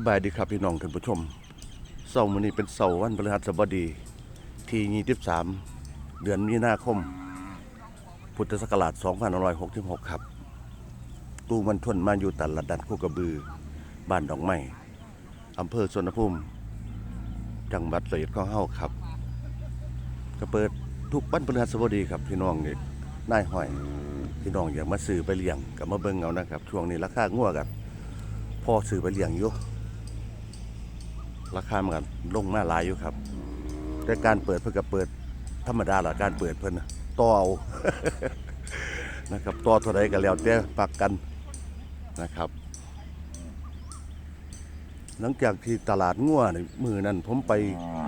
สบายดีครับพี่น้องท่านผู้ชมเสาร์มื้อนี้เป็นเสาร์วันพฤหัสบดี ที่23เดือนมีนาคม พุทธศักราช2566 ครับ ตู้มันทวนมาอยู่ตละดันโคกระบือ บ้านดอกไม้อำเภอสวนภูมิ จังหวัดระยองของเฮาครับก็เปิดทุกวันพฤหัสบดีครับพี่น้องนี่นายห้อย พี่น้องอยากมาซื้อไปเลี้ยงก็มาเบิ่งเอานะครับ ช่วงนี้ราคางัวกันพอซื้อไปเลี้ยงอยู่ ราคามันกันลงมาหลายอยู่ครับ แต่การเปิดเพิ่นก็เปิดธรรมดาล่ะการเปิดเพิ่นน่ะต่อเอานะครับต่อเท่าใดก็แล้วแต่ปักกันนะครับ หลังจากที่ตลาดงัวนมือนั้นผมไป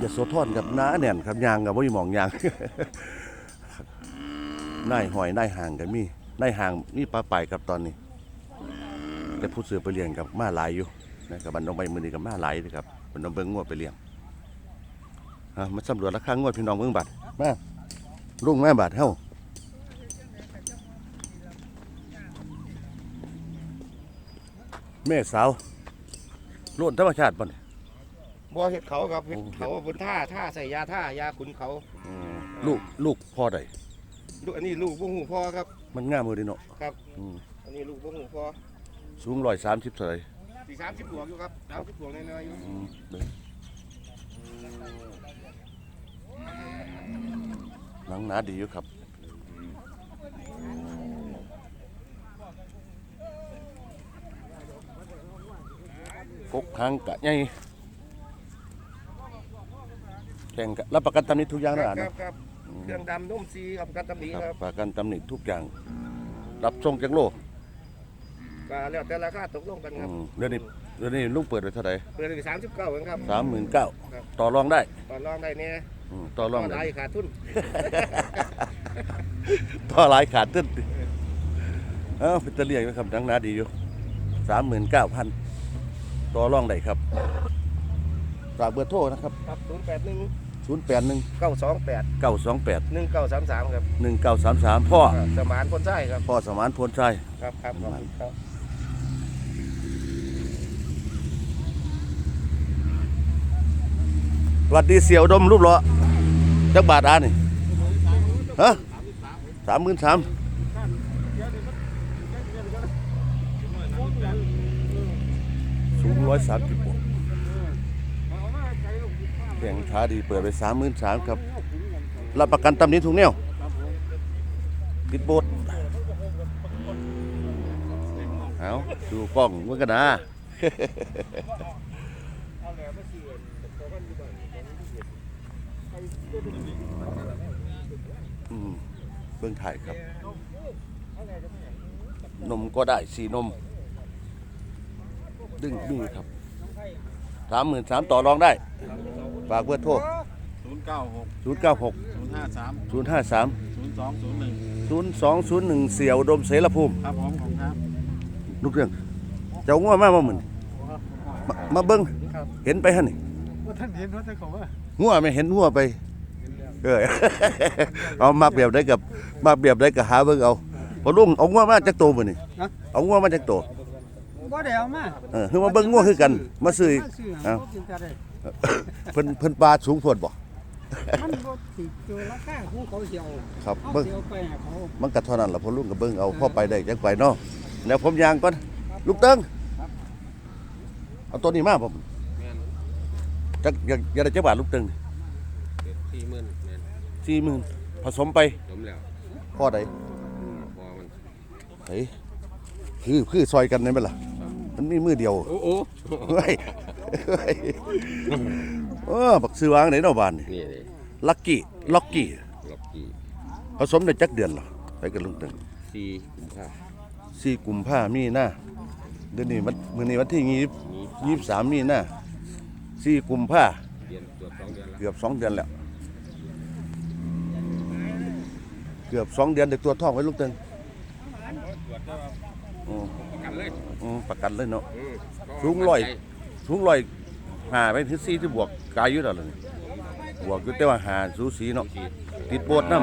ยโสธรกับน้าแน่นครับยางกับว่ามองยางนายหอยนายห่างกันมีนายห่างมีปลาไปครับตอนนี้ แต่ผู้ซื้อไปเลี้ยงกับมาหลายอยู่นะครับบันดงใบมือนี้กับมาหลายนะครับ บันดงเบิ้งงวดไปเลี้ยงอะมาสำรวจราคางวดพี่น้องเบิ้งบัตรมาลุงแม่บาทเฮ้าแม่สาวโล้นธรรมชาติป่ะเนี่ย บ่เห็ดเขาครับเห็ดโอ้เขาบนท่าท่าใส่ยาท่ายาขุนเขาลูกลูกพ่อใดลูกอันนี้ลูกบ่หูพ่อครับ มันง่ามมือดีเนาะครับ อืมอันนี้ลูกบ่หูพ่อสูงร้อยสามสิบเท่าไหร่ สี่สามสิบบวกอยู่ครับสามสิบบวกน้อยๆอยู่อืมเด้อหนังหนาดีอยู่ครับ กกหางกะใหญ่แข่งกะรับประกันตำหนิทุกอย่างคนะรัอะบครัเนาะบครับเครื่องดำนุ่มซีกับกันตำหนิคครัรับบประกันตำหนิทุกอย่าง รับส่งจังโล ก็แล้วแต่ราคาตกลงกันอืครับมเดี๋ยวนี้เดี๋ยวนี้ลุงเปิดไว้เท่าไหร่เปิดไปสามสิบเก้าครับสามหมื่นเก้าครับต่อรองได้ต่อรองได้เนี่ยอืมต่อรองได้ได้ขาดทุนต่อหลายขาดตึ้นเอ้าเป็นตะเลียงนะครับดังหนาดีอยู่สามหมื่นเก้าพันต่อรองได้ครับฝากเบอร์โทรนะครับครับศูนย์แปดหนึ่งศูนย์แปดหนึ่งเก้าสองแปดเก้าสองแปดหนึ่งเก้าสามสามครับหนึ่งเก้าสามสามพ่อ สมานคนใช่ครับพ่อสมานพลชัย ครับครับขอบคุณครับ สวัสดีเสี่ยวดมรูปเหรอจักบาทอ่านี่ฮะสามหมื่นสามสูงร้อยสามสิบบวกแข่งขาดีเปิดไปสามหมื่นสามครับ รับประกันตำนี้ทุกแนวติดโบดเอาดูกล้องมันกันนะ อืมเบื้องถ่ายครับ นมก็ได้สีนม ดึงมีครับสามหมื่นสามต่อรองได้ ฝากเบอร์โทรศูนย์เก้าหกศูนย์เก้าหกศูนย์ห้าสามศูนย์ห้าสามศูนย์สองศูนย์หนึ่งศูนย์สองศูนย์หนึ่งเสี่ยวดมเสรภูมิครับผมผมครับลูกเรื่อง เจ้าง่วงมากมาหมื่นมามาเบิ้งเห็นไปฮะนี่ว่าท่านเห็นว่าท่านของว่าง่วงไม่เห็นง่วงไป เออเอามาเปรียบได้กับมาเปรียบได้กับหาเบิ้งเอาพอลุงเอาง่วงมาจากโตมือนี่เอาง่วงมาจากโตบ่ได้เอามาเออคือมาเบิ่งง่วงคือกัน มาซื้ออีกมาซื้อเอ้าเอากินแต่ได้เพิ่นเพิ่นปลาสูงโพดบ่มันบ่ติดตัวราคาผู้เขาสิเอาครับเขาเบิ่งสิเอาไปให้เขามันก็เท่านั้นล่ะพอลุงก็เบิ่งเอาพอไปได้จังไปเนาะแล้วผมยางก่อนลูกเติ้งเอาตัวนี้มาผมจักอยากอยากได้จักบาทลูกเติ้งสี่หมื่น แม่น40,000ผสมไปสมแล้วพอใดพอมันเฮ้ยคือคือซอยกันได้ไหมล่ะ มันมีมือเดียวโอ้โอ้เฮ้ยเฮ้ยเออบักซื้อวางไหนเนาะบ้านนี่นี่เลยลักกี้ล็อกกี้ ล็อกกี้ผสมได้จักเดือนเหรอไปกับลุงเติ้งสี่กุมภาสี่กุมภามีหน้าเดือนนี้มันมือนี้วันที่ยี่ยี่สามมีหน้าสี่กุมภาเดือนเกือบสองเดือนแล้วเกือบสองเดือนแล้ว เกือบสองเดือนเด็กตัวท้องไว้ลูกเตึงอืมประกันเลยอืมประกันเลยเนาะอืมสูงร้อยทุกร้อยหาไปที่สี่ที่บวกกายอยู่แล้วล่ะนี่บวกอยู่แต่ว่าหาสูสีเนาะติดโบดน้ำ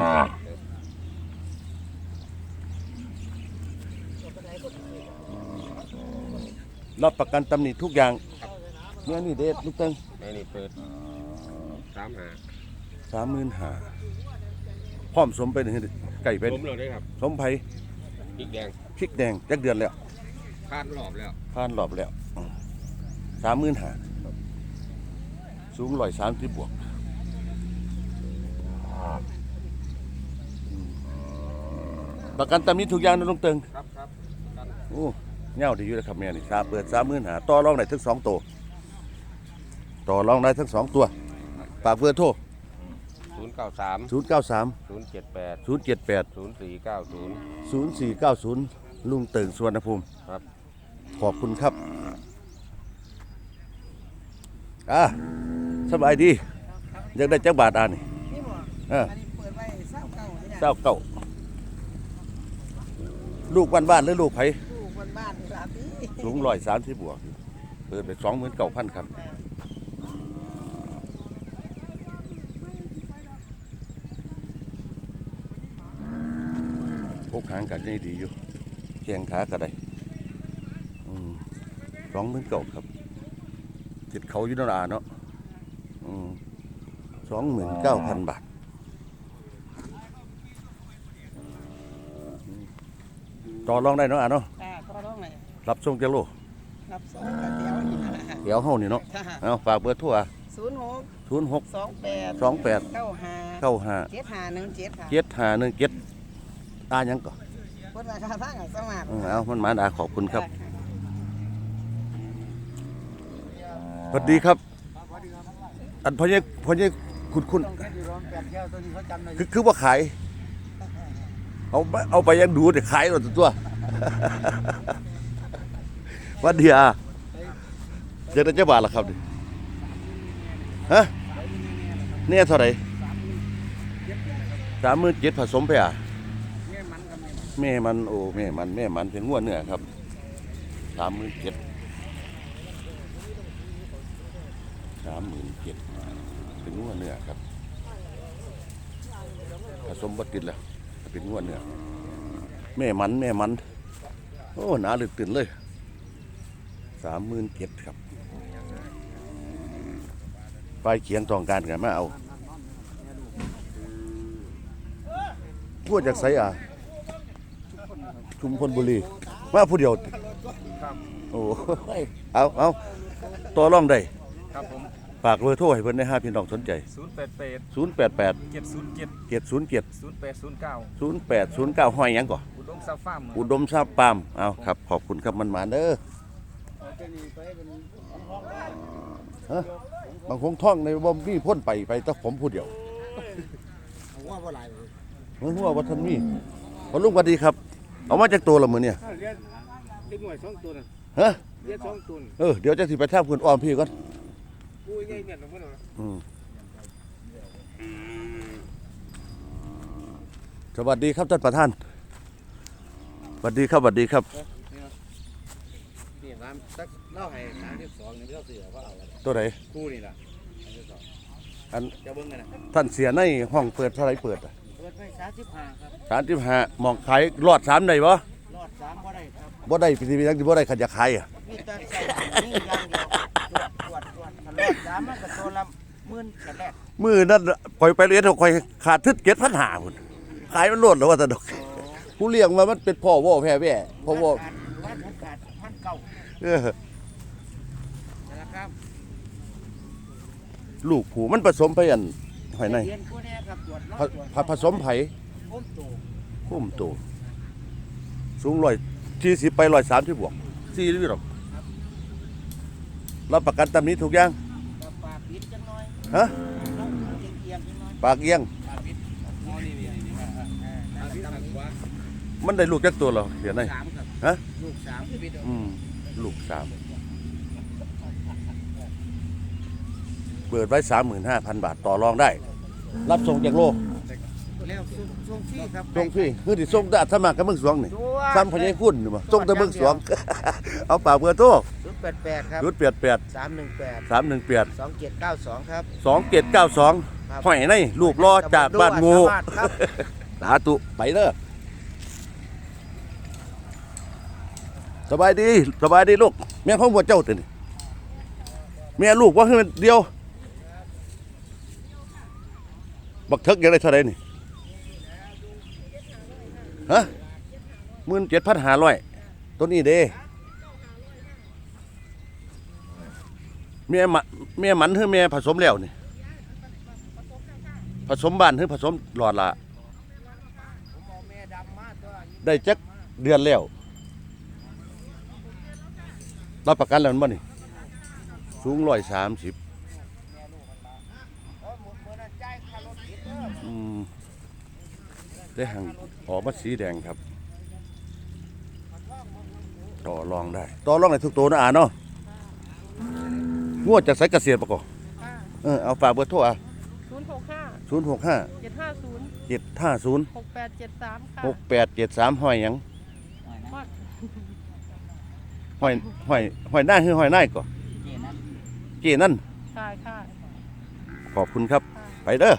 รับประกันตำหนิทุกอย่างแม่นี่เด็ดลูกเต็งแม่นี่เปิดสามหา สามหมื่นหา พร้อมสมไปหนึ่งไก่เป็นล้มเลยได้ครับสมไผ่พริกแดงพริกแดงจักเดือนแล้วคาดรอบแล้วผ่านรอบแล้วสามหมื่นหาสูงร้อยสามสิบบวกอืมประกันตามนี้ทุกอย่างนะลุงเติงครับครับกันโอ้เงาดีอยู่นะครับแม่นี่สาเปิดสามหมื่นหาต่อรองได้ทั้งสองตัวต่อรองได้ทั้งสองตัวฝากเบอร์โทรศูนย์ เก้าสามศูนย์เก้าสามศูนย์เจ็ดแปดศูนย์เจ็ดแปดศูนย์สี่เก้าศูนย์ศูนย์สี่เก้าศูนย์ลุงเติงสวนภูมิครับ ขอบคุณครับอะสบายดีอยากได้จักบาทอ่านี่นี่บ่เอออันนี้เปิดไว้เศร้าเก่าเนี่ยเจ้าเก่าลูกบ้านบ้านๆหรือลูกไผ ลูกบ้านๆนี่ล่ะพี่ สูงร้อยสามสิบบวก เปิดไปสองหมื่นเก้าพันครับ พวก หางกันนี่ดีอยู่เคียงขาก็ได้สองหมื่นเก้าครับติดเขาอยู่นาเนาะสองหมื่นเก้าพันบาทต่อรองได้เนาะอะเนาะอ่าก็ต้องไหนรับส่งเจะโลรับสองเตียวอีกนะเดี๋ยวเฮานี่เนาะเอาฝากเบอร์โทั่วศูนย์หกศูนย์หกสองแปดสองแปดเก้าห้าเก้าห้าเจ็ดห้าหนึ่งเจ็ดค่ะเจ็ดห้าหนึ่งเจ็ด ตายังก่อนคนราคาทางอะสมัครอืมเอามันมาดาขอบคุณครับสวัสดีครับอันพ่อเนี่ยพ่อเนี่ยคุณคุณต้องแค่ดีร้อนแปดแก้วตัวนี้เขาจำได้คือคือว่าขาย เอาไปเอาไปยังดูเดี๋ยวขายหมดตัว วันเดียเจอได้เจ้าบาทละครับดิฮะเนี่ยเท่าไหร่สามหมื่นเจ็ดผสมไปอะ แม่มันโอ้แม่มันแม่มันเป็นงวดเนื้อครับสามหมื่นเจ็ดสามหมื่นเจ็ดเป็นงวดเนื้อครับผสมบัติดแล้วเป็นงวดเนื้อแม่มันแม่มัน โอ้หนาหลึกตื่นเลยสามหมื่นเจ็ดครับไปเขียงตองการกันมาเอางวดจากไสอะ ชุมพลบุรีมาผู้เดียวติโอ้ยเอาเอาตัวร่องได้ครับผมฝากเบอร์โทรให้เพิ่นได้ห้าพี่น้องสนใจศูนย์แปดแปด088เจ็ดศูนย์เจ็ด707ศูนย์แปดศูนย์เก้า0809ห้อยหยังก่ออุดมซาฟาร์มอุดมทราบปาล์มเอาครับ ขอบคุณครับมันมาเด้อฮะบางคงท่องในบ่มีพ่นไปไปแต่ผมผู้เดียวว่าว่าไรเฮ้ยว่าวัฒนมีพอลุงสวัสดีครับ เอามาจากตัวละมือเนี่ยเรียนเด็กหน่วยสองตัวน่ะฮะเรียนสองตัวเออเดี๋ยวจะสิไปทาคุณออมพี่ก่อนกูใหญ่เนี่ยหลวงพ่ออืมสวัสดีครับท่านประธานสวัสดีครับสวัสดีครับนี่ร้านสักเล่าให้สามที่สองนี่เล่าเสือว่าเอาตัวไหนคู่นี่ล่ะอันจะเบิ้งกันนะท่านเสียในห้องเปิดเท่าไรเปิดเปิดไปสามสิบห้าครับสามสิบห้ามองขายรอดสามได้บ่รอดสามก็ได้ครับบ่ได้ปีนี้ยังสิบ่ได้ขันจะขายอะมีแต่ใส่นี่อย่างเดียวตรวจตรวจตรวจรอดสามมันก็ตัวละหมื่นกันแรกมือนั่นคอยไปเรียนคอยขาดทึดเก็ดพันหาพุ่นขายมันโลดแล้วว่าแตะดอกผู้เลี้ยงมามันเป็นพ่อว่อแพ้แว่พ่อว่อขาดวัดขาดพันเก่าเออนะครับลูกผูมันผสมไปอันหอยในเรียนผู้นี้ ครับตรวจรอผดตรวจผผสมไผอุ้มตูพุ่มโตสูงร้อยที่สิบไปร้อยสามที่บวกสี่หรือหรอกรับประกันตามนี้ถูกยังกับปากปิดจังน้อยฮะลงเกียงๆจังน้อยปากเอียง อ๋อนี่นี่นี่นี่เออนั่นแหละตำหนิมันได้ลูกจักตัวเหรอเดี๋ยวไหน สามครับฮะ ลูกสามปิดอืมลูกสามเปิดไว้สามหมื่นห้าพันบาทต่อรองได้ รับส่งจากโลแล้วส่งส่งฟรีครับส่งพี่คือที่ส่งได้สมัครกับเมืองสวงนี่ตัวซ้ำพญายคุณนี่บ่ส่งแต่เมืองสวง เอาปากเบอร์โทรศูนย์แปดแปดครับยุดเปียดแปดสามหนึ่งแปดสามหนึ่งเปียดสองเจ็ดเก้าสองครับสองเจ็ดเก้าสองครับหอยในรูปรอจากบ้านงูสวัสดีครับ สาธุไปเด้อสบายดี สบายดีลูก แม่ของบัวเจ้าตัวนี่แม่ลูกว่าคือเดียว บักเทิกยังได้เท่าไรนี่ฮะหมื่นเจ็ดพันห้าร้อยตัวนี้เด้แม่หมันแม่หมันคือแม่ผสมแล้วนี่ผสมบ้านคือผสมหลอดละผมเอาแม่ดำมาตัวนี้ได้จักเดือนแล้วรับประกันแล้วมันบ่นี่สูงร้อยสามสิบ แม่ลูกมันมาเออหมดมื้อนั้นจ่ายค่ารถผิดเด้อ อืม ได้หังออกมาสีแดงครับ ต่อรองได้ ต่อรองได้ทุกตัวนะอ่าเนาะงวดจากสายเกษตรปะกอบเออเอาฝากเบอร์โทรอะศูนย์หกห้าศูนย์หกห้าเจ็ดห้าศูนย์เจ็ดห้าศูนย์หกแปดเจ็ดสามค่ะหกแปดเจ็ดสามห้อยหยังว่าห้อยห้อยห้อยหน้าคือห้อยหน้าก่อนเจนั่น ค่ะค่ะขอบคุณครับค่ะไปเด้อ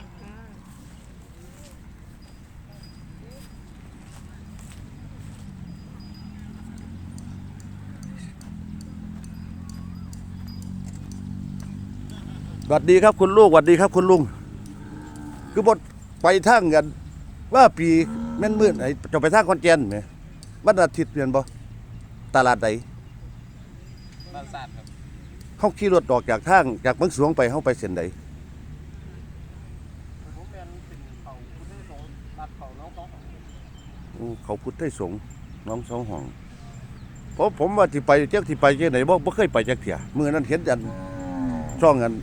สวัสดีครับคุณลูกสวัสดีครับคุณลุง คือบดไปทางกัน ว่าปีแม่นมืดไอ้จะไปทางคอนเจนไหมวันอาทิตย์เปลี่ยนบ่ตลาดใดบ้านซาดครับเขาขี่รถออกจากทางจากเมืองสวงไปเขาไปเส้นใดผมเป็นเป็นเขาคุณได้สงตัดเขาน้องสองอู้เขาพุทธไทยสงฆ์น้องสองห้องเพราะผมว่าที่ไปเจ้าที่ไปเจ้าไหนบ่บ่เคยไปจักเที่ยมื้อนั้นเห็นอันช่องอัน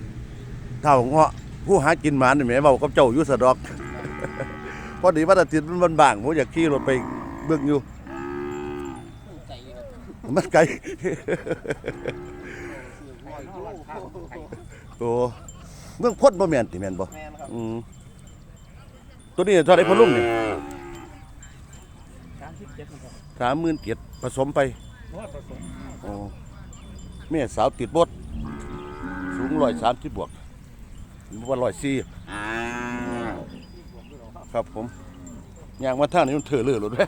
เท่าเงาะผู้หากินหมานี่แหมเว้ากับเจ้าอยู่สะดอก พอดีวันอาทิตย์มันบางผมอยากขี่รถไปเบิ่งอยู่ ใจครับมันไกลโอ้เมืองพ้นบ่แม่นติแม่นบ่แม่นครับอืมตัวนี้เท่าไหร่พ่อลุงนี่สามสิบเจ็ดนะครับสามหมื่นเกียรผสมไปนวดผสมโอ้แม่สาวติดบดสูงร้อยสามสิบบวก ว่าร้อยสี่ครับผมย่างมาทางนี้มันเถอะเลยหรือไง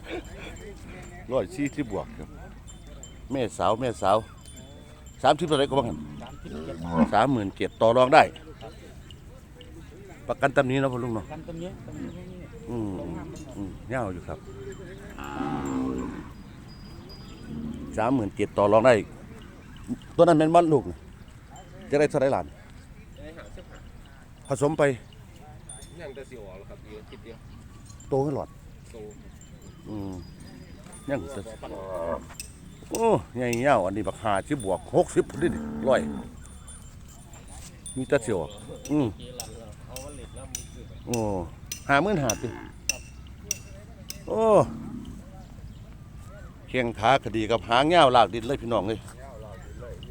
ร้อยสี่ที่บวกครับแม่สาวแม่สาวสามสิบเท่าไหรก็บ้างครับสามสิบเจ็ดสามหมื่นเกียรต่อรองได้ ประกันตำนี้เนาะพ่อลุงเนาะกันตรงนี้ตรงนี้นี่อืมอืมยาวอยู่ครับสามหมื่นเจ็ดต่อรองได้ตัวนั้นเป็นบ้านลูกน่ะจะได้เท่าไหรหลานได้หาสิบหา ผสมไปยังแต่สิออกแล้วครับเดียวคิดเดียวโตขึ้นหลอดโตอืมยังจะโอ้ใหญ่ยาวอันนี้บักหาชิบวกหกสิบพุ่นดิร้อยมีแตะเสียวอืมเกลันแล้วเอาวันเล็ดแล้วมือคือไปโอ้หาหมื่นหาติโอ้เคียงขาคดีกับหางเงาวลากดินเลยพี่น้องเลย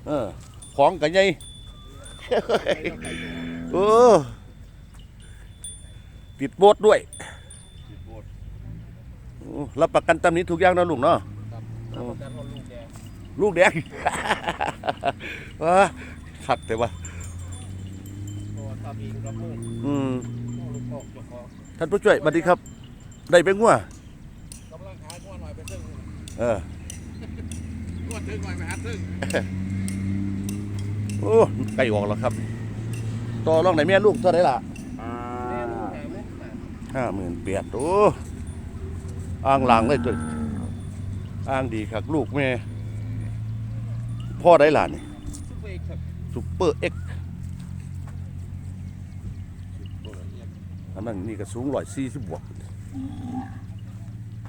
เออ ของกันใหญ่ โอ้ติดโบดด้วยโอ้รับประกันตำนี้ทุกอย่างนะลุงเนาะรับประกันว่าลูกแดงลูกแดงว้าขัดแต่ว่าตัวตาบีกระมุงอืมลูกกอกเจ้าของท่านผู้ช่วยสวัสดีครับ ได้เป็นงัวกำลังขายงัวหน่อยไปซึ่งเอองัวถึงหน่อยไปหาซึ่ง โอ้ใกล้ออกแล้วครับ ต่อรองไหนแม่ลูกเท่าไหร่ล่ะแม่ลูกหาไม่หาห้าหมื่นเปียดโอ้อ่างหลังเลยตัวนี้อ่างดีครับลูกแม่ พ่อได้หลานนี่ซุปเปอร์เอ็กซ์ครับซุปเปอร์เอ็กอันนั้นนี่ก็สูงร้อยสี่สิบบวก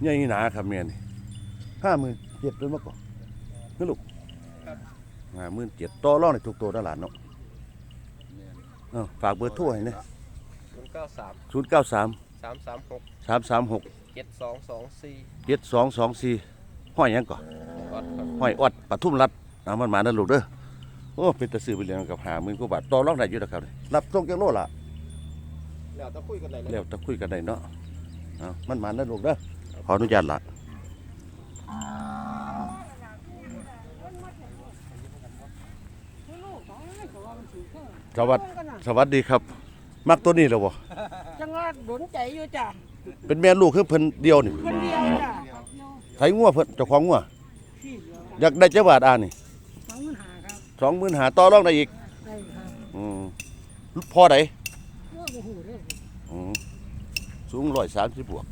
ใหญ่หนาครับแม่นี่ห้าหมื่นเจ็ดเลยมาก่อนนี่ลูก ห้าหมื่นเจ็ดต่อรองในทุกตัวนั่นหลานเนาะเอ้าฝากเบอร์โทรให้นะศูนย์เก้าสามศูนย์เก้าสามสามสามหกสามสามหกเจ็ดสองสองสี่เจ็ดสองสองสี่ห้อยหยังก่อนออดครับห้อยออดปทุมรัฐเอามันมานั่นลูกเด้อโอ้เป็นตะซื้อไปเลี้ยงกับหาหมื่นกว่าบาทต่อรองได้อยู่นะครับรับส่งจังโลล่ะแล้วต้องคุยกันได้เลยแล้วจะคุยกันได้เนาะเอามันมานั่นลูกเด้อขออนุญาตละ สวัสดีสวัสดีครับ มักตัวนี้แล้วบ่จังหวัดหนุนใจอยู่จ้ะเป็นแม่ลูกคือเพิ่นเดียวนี่คนเดียวจ้ะไถงัวเพิ่นเจ้าของงัวที่เดียวอยากได้จักบาทอ่านี่สองหมื่นหาครับสองหมื่นหาต่อรองได้อีกได้พ่อใดโอ้โหเรื่องอืมสูงร้อยสามสิบบวก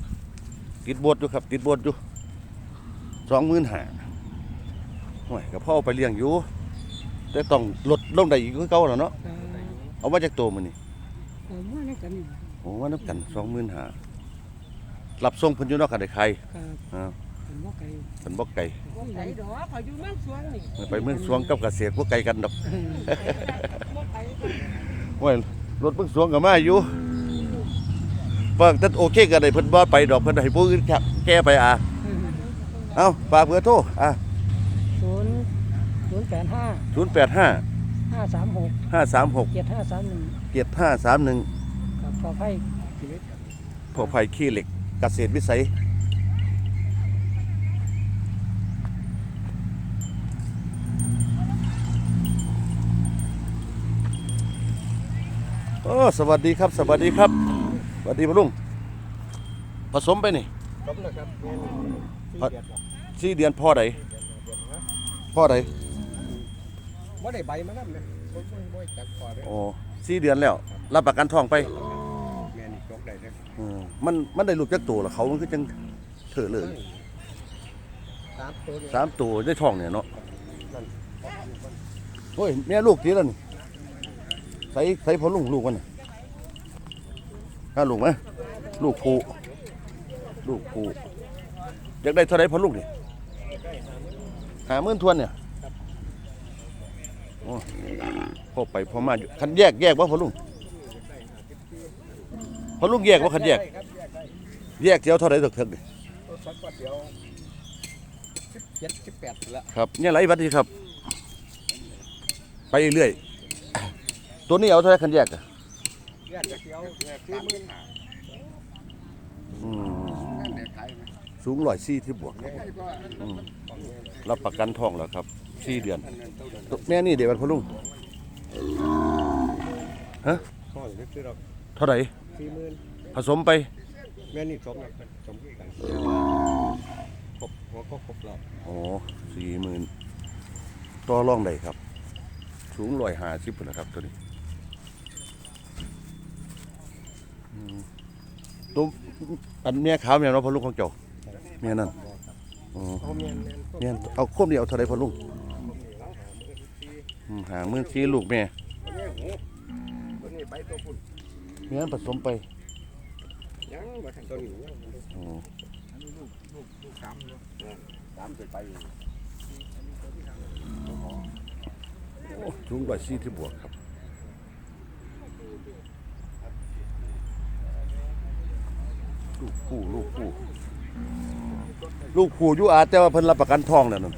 ติดบดอยู่ครับ ติดบดอยู่สองหมื่นห้าห่วยกับพ่อเอาไปเลี้ยงอยู่แต่ต้องลดลงได้อีกคือเก่าแล้วเนาะเอ่อ เอามาจากตัวมันนี่เอ่อว่านั่นกันนี่โอ้ว่านับกันสองหมื่นห้ารับส่งเพิ่นอยู่เนอกกันได้ใครครับอ่าผมว่าไก่เพิ่นบ่ไกลว่าไก่ดอกเขาอยู่นั่งสวนนี่ไปเมืองสวงกับเกษตรบ่ไกลกันดอกว่าไก่โอ้ยรถเมืองสวงก็มาอยู่ฝากแต่โอเคก็ได้เพิ่นบ่ไปดอกเพิ่นให้ผู้อื่นแก้ไปอะเอ้าฝากเบอร์โทรอะศูนย์ศูนย์แปดห้า085 ห้าสามหก536เจ็ดห้าสามหนึ่ง7531กับปอไผ่ชีวิตพอไผ่ขี้เหล็กเกษตรวิสัย โอ้สวัสดีครับ สวัสดีครับ สวัสดีพ่อลุงผสมไปนี่ครบแล้วครับแม่นสี่ครับเดือนแล้วสี่เดือนพ่อใดพ่อใด ว่าได้ใบมานั่นเลยบ่บ่บ่จักพอเด้อโอ้สี่เดือนแล้ว รับประกันทองไปแม่นี่จกได้เด้ออืมมันมันได้ลูกจักตัวแล้วเขามันคือจังเถอะเลยสามตัวเนี่ยสามตัวได้ทองเนี่ยเนาะนั่นโอ้ยแม่ลูกทีแล้วนี่ใส่ใส่พอลุงลูกมันน่ะน่าลูกไหมลูกผูลูกผูอยากได้เท่าไรพอลุงนี่หาหมื่นทวนเนี่ย โอ้พอไปพอมาอยู่คันแยกแยกว่าพอลุงพอลุงแยกว่าคันแยกได้ครับแยกได้แยกเจ้าเท่าไรตกเถิกนี่ตัวสักว่าเดียวสิบเจ็ดสิบแปดละครับเนี่ยไรบัดนี้ครับ ไปเรื่อยตัวนี้เอาเท่าไรคันแยกอะแยกจะเดียวแยกสี่หมื่นห้าอืมนั่นเดี๋ยวขายไหมสูงร้อยสี่ที่บวกเนี่ยให้ก็อืมของแม่นรับประกันทองแล้วครับ สี่เดือนอันนั้นเท่าเดิมตัวแม่นี่เดี๋ยวมันพอลุงพ่ออยู่นึกซื้อเราเท่าไหร่สี่หมื่นผสมไป แม่นี่สมนะสมกันครบหัวก็ครบแล้วโอ้สี่หมื่นต่อรองได้ครับ สูงร้อยห้าสิบนะครับตัวนี้อืมตัวอันเมียขาวเมียเนาะพอลุงของเจ้าเมียนั่นอ๋อเอาแม่นแม่นเมียนเอาควบเดียวเท่าไหร่พอลุงอืม หาหมื่นสีลูกแม่ตัวนี้หูตัวนี้ใบตัวพุ่นเมียนผสมไปยังมาทางตัวนี้ยังอ๋อสามเลยสามไปไปโอ้สูงร้อยสี่ที่บวกครับลูกผู้ลูกผู้ลูกผู้อยู่อาแต่ว่าเพิ่นรับประกันทองแล้วนั่น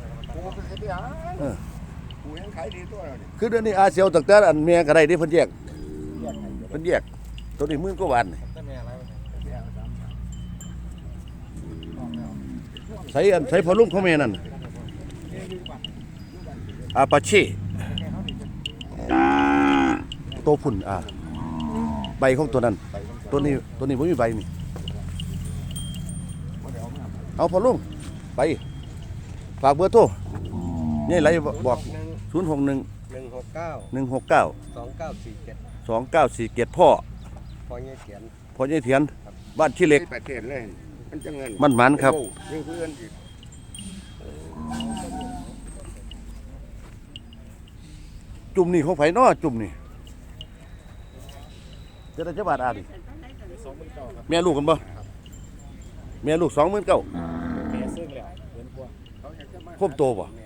กูเป็นสิบปีอะเออกูยังขายดีตัวเราเนี่ยคือเดือนนี้อาเซียวตั้งแต่อันเมียก็ได้ที่เพิ่นแยกแยกให้เพิ่นแยกตัวนี้หมื่นกว่าบาทนี่ตั้งแต่อะไรวะเนี่ยแยกสามสามใส่อันใส่พอลุ่มเขาแม่นั่นอาปาเช่ตัวพุ่นอ่าใบของตัวนั้นตัวนี้ตัวนี้บ่มีใบนี่เอาพอลุ่มไปฝากเบอร์โทรนี่ไรบอกหนึ่ง 061หนึ่งหกเก้า169สองเก้าสี่เจ็ด2947พ่อพอเงี้ยเขียน พ่อใหญ่เถียนบ้านขี้เหล็กประเทศเลย มันจะเงินมันหมันครับยิ่งเพื่อนอีกจุ่มนี่ของไผน้อจุ่มนี่จะได้จักบาทอาดิสองหมื่นเก้าครับแม่ลูกกันบ่แม่ลูกสองหมื่นเก้าแม่ซึ่งแล้วเกินกว่าเขาอยากจะมาครบโตบ่แม่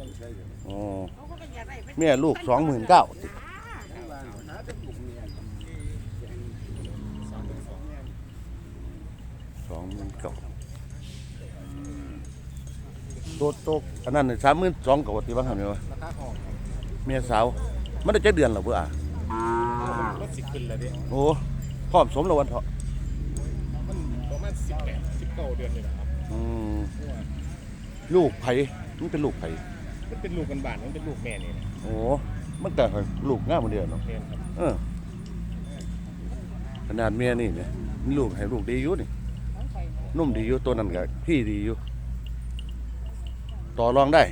ทุ่มตัวอันนั้นทีมันใช่อยู่อ๋อแม่ลูกสองหมื่นเก้าทั้งบ้านหาจะปลูกเมียสองเป็นสองสองหมื่นเก้าโตโตอันนั้นสามหมื่นสองกับวัติบ้างครับเนี่ยวะราคาของแม่สาว มันได้เจ็ดเดือนแล้วเพื่ออะก็สิขึ้นแล้วดิโอ้พร้อมสมแล้ววันเถาะมันประมาณสิบแปดสิบเก้าเดือนนี่แหละครับอืมลูกไผมันเป็นลูกไผ มันเป็นลูกกันบ้านมันเป็นลูกแม่นี่นะโอ้ มันแต่ลูกง่ามเหมือนเดียวเนาะแม่นครับเออ ขนาดเมียนี่เนี่ยมีลูกให้ลูกดีอยู่นี่นุ่มดีอยู่ตัวนั้นก็พี่ดีอยู่ ต่อรองได้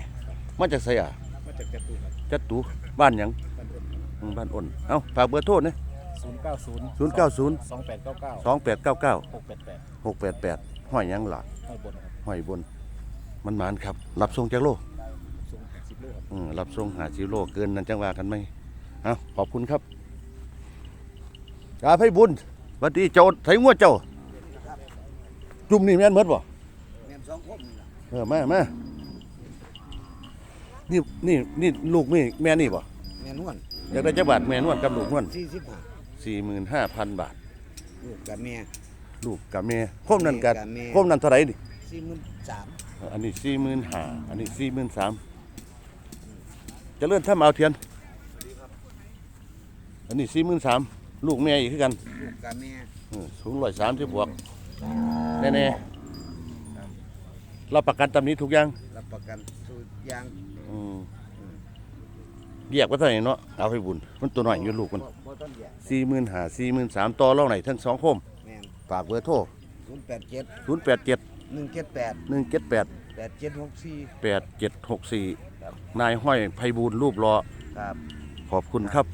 มาจากไสอะมาจากจตุครับจัดตูบ้านหยังบ้านเดิมอืมบ้านอ้นเอ้าฝากเบอร์โทรนะศูนย์เก้าศูนย์ศูนย์เก้าศูนย์สองแปดเก้าเก้าสองแปดเก้าเก้าหกแปดแปดหกแปดแปดห้อยหยังหล่ะ ข้างบนครับ ห้อยบน มันหมานครับ รับส่งจากโลสูงสิบโลครับ อืมรับส่งหาชิโลเกินนั้นจังว่ากันไหมเอ้าขอบคุณครับอาไพบุญสวัสดีเจ้าไถงัวเจ้า จุ่มนี่แม่นเมดบ่แม่นสองคมนี่ล่ะเออมามานี่นี่นี่ลูกนี่แม่นี่บ่แม่นวลอยากได้จักบาทแม่นวลกับลูกนวลสี่สิบห้าสี่หมื่นห้าพันบาท ลูกกับแม่ลูกกับแม่คมนั่นกันแม่กับแม่คมนั่นเท่าไหร่ดิสี่หมื่นสามอันนี้สี่หมื่นห้าอันนี้สี่หมื่นสาม จะเลื่อนถ้ามาเอาเทียน อันนี้สี่หมื่นสามลูกแม่อีกคือกันลูกกับแม่เออสูงร้อยสามสิบบวก แน่ๆรับประกันตำหนี้ทุกอย่างรับประกันสูตรยางอืมเรียกว่าเท่าไหร่เนาะเอาให้บุญมันตัวหน่อยอยู่ลูกมันบ่บ่ต้นแยกสี่หมื่นห้าสี่หมื่นสามต่อรองไหนทั้งสองคมแม่นฝากเบอร์โทรศูนย์แปดเจ็ดศูนย์แปดเจ็ดหนึ่งเจ็ดแปดหนึ่งเจ็ดแปดแปดเจ็ดหกสี่แปดเจ็ดหกสี่ นายห้อยไพบูลย์รูปรอครับขอบคุณครับ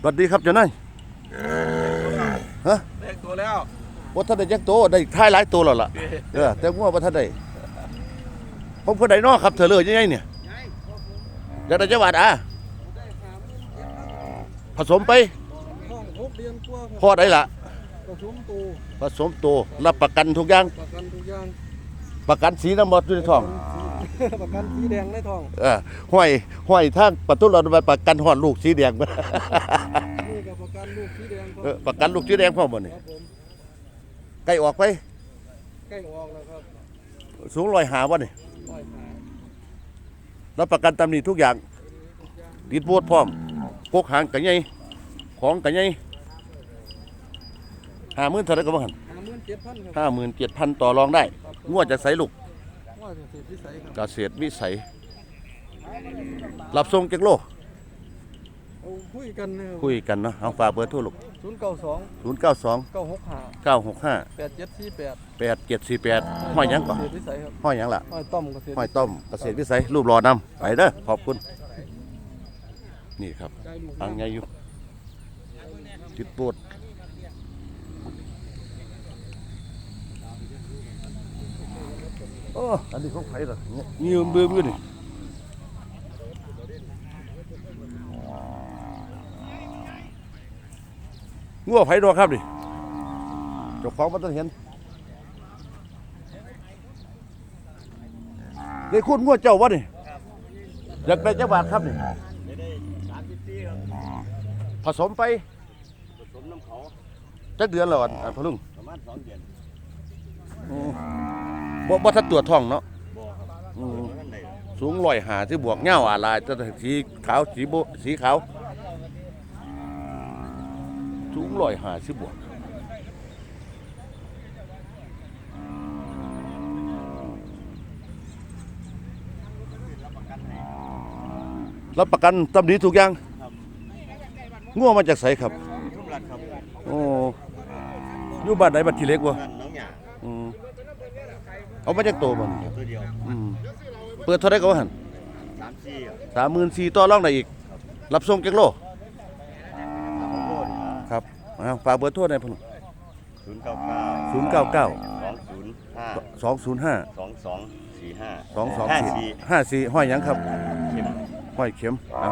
สวัสดีครับเจ้านายฮะเลขตัวแล้วว่าท่านได้ยักโตได้ท้ายหลายตัวแล้วล่ะเออแต่ว่าว่าท่านได้ผมคนใดนอกครับเธอเลยยังไงเนี่ยอยากได้จังหวัดอะผสมไปห้องหกเดือนกว่าพอได้ละผสมตัวผสมตัวรับประกันทุกอย่างประกันทุกอย่าง ประกันสีน้ำมันอยู่ในท้องประกันสีแดงในท้องเออห้อยห้อยทางประตูเราไปประกันหอดลูกสีแดงมานี่กับประกันลูกสีแดงเออประกันลูกสีแดงพ่อมบ่นี่ครับผมไก่ออกไปใกล้ออกแล้วครับสูงลอยหาบ่นี่ปล่อยขารับประกันตำหนิทุกอย่างติดโบดพร้อมพกหางกันใหญ่ของกันใหญ่ห้าหมื่นเท่าไหรก็บ่หันห้าหมื่นเจ็ดพันครับห้าหมื่นเจ็ดพันต่อรองได้ งวดจะใส่ลูกว่าจะเสียพิสัยครับเกษตรวิสัย รับส่งจักโลเอาคุยกันเนี่ยคุยกันเนาะเอาฝากเบอร์โทรลูกศูนย์เก้าสองศูนย์เก้าสองเก้าหกห้าเก้าหกห้าแปดเจ็ดสี่แปดแปดเจ็ดสี่แปดห้อยหยังก่อนเสียพิสัยครับห้อยหยังล่ะ ห้อยต้อมเกษตรห้อยต้มเกษตรวิสัย รูปรอนำไปเด้อขอบคุณ นี่ครับ ใจลูก อังไงอยู่ติดโบด โอ้อันนี้ของไผ่เหรอเนี่ยยืมเบิ่มอยู่นี่งัวไผ่ดอกครับดิเจ้าของมันต้องเห็นได้คุณงัวเจ้าวะนี่อยากได้จักบาทครับนี่ผสมไปผสมน้ำเขาจักเดือนแล้วอะอะพ่อลุงประมาณสองเดือนอืม บ่บ่ทัดตัวจท้องเนาะบ่ครับอืมนั่นเลยสูงร้อยหาที่บวกเงาอะไรแต่สีขาวสีโบสีขาวสูงร้อยหาที่บวกรับประกันตำหนิทุกอย่างง่วงมาจากไสครับ ทุกรัฐครับโอ้อยู่บ้านไหนบ้านทีเล็กวะ บ้านน้องหยาอืม เอามาจากโตมันตัวเดียวอืมเปิดเท่าไรก็ว่าหันสามสี่ครับสามหมื่นสี่ต่อรองได้อีก รับส่งจักโลสามโลนี่ครับเอาฝากเบอร์โทรหน่อยพ่อศูนย์เก้าเก้าศูนย์เก้าเก้าสองศูนย์ห้าสองศูนย์ห้าสองสองสี่ห้าสองสองห้าสี่สี่ห้าสี่ห้อยหยังครับ เข็ม ห้อยเข็มเอา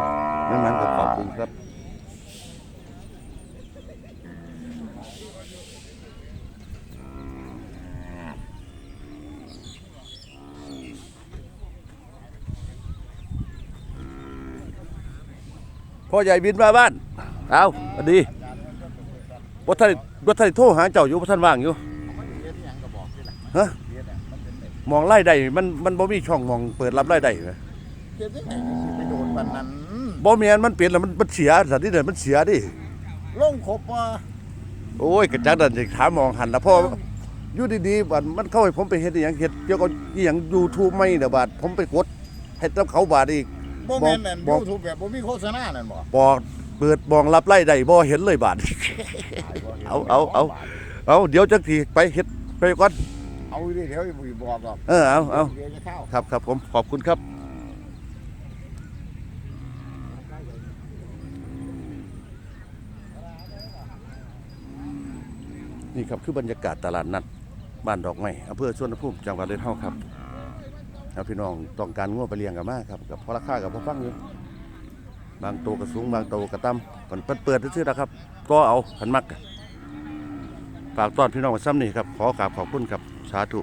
นั่นนั้นก็ขอบคุณครับ พ่อใหญ่บินมาบ้าน เอาสวัสดีบ่ท่านบ่ท่านโทรหาเจ้าอยู่บ่ท่านว่างอยู่ฮะมองไล่ได้มันมันบ่มีช่องมองเปิดรับไล่ได้ไหมเจ็บยังไงไปโดนปันนั้นบ่แม่นมันเปลี่ยนแล้วมันมันเสียสัตว์ที่เดินมันเสียดิลงครบว่าโอ้ยกระจักดันสิถามมองหันแล้วพ่ออยู่ดีๆบัดมันเข้าให้ผมไปเฮ็ดอหยังเฮ็ดเกี่ยวกับอหยัง YouTube ไม่เด้อบาดผมไปกดให้ตำเขาบาดอีก บ่แม่นนั่นยูทูบแบบบ่มีโฆษณานั่นบ่บอเปิดมองรับไล่ได้บ่เห็นเลยบาด เอาเอาเอา เอาเดี๋ยวจังทีไปเฮ็ดไปก่อนเอาดิเดี๋ยวอย่าบอกหรอกเออเอาเอาาครับครับผมขอบคุณครับนี่ครับคือบรรยากาศตลาดนัดบ้านดอกไม้อำเภอสวนภูมิจังหวัดเลยเฮาครับ ครับพี่น้องต้องการง้วไปเลี้ยงกันมากครับกับพอราคากับพอฟังอยู่บางตัวกระสูงบางตัวกระต่ำเปิดเปิดเปิดซื่อๆนะครับก็เอาหันมักฝากต้อนพี่น้องไว้ซ้ำนี่ครับขอกราบขอบคุณครับสาธุ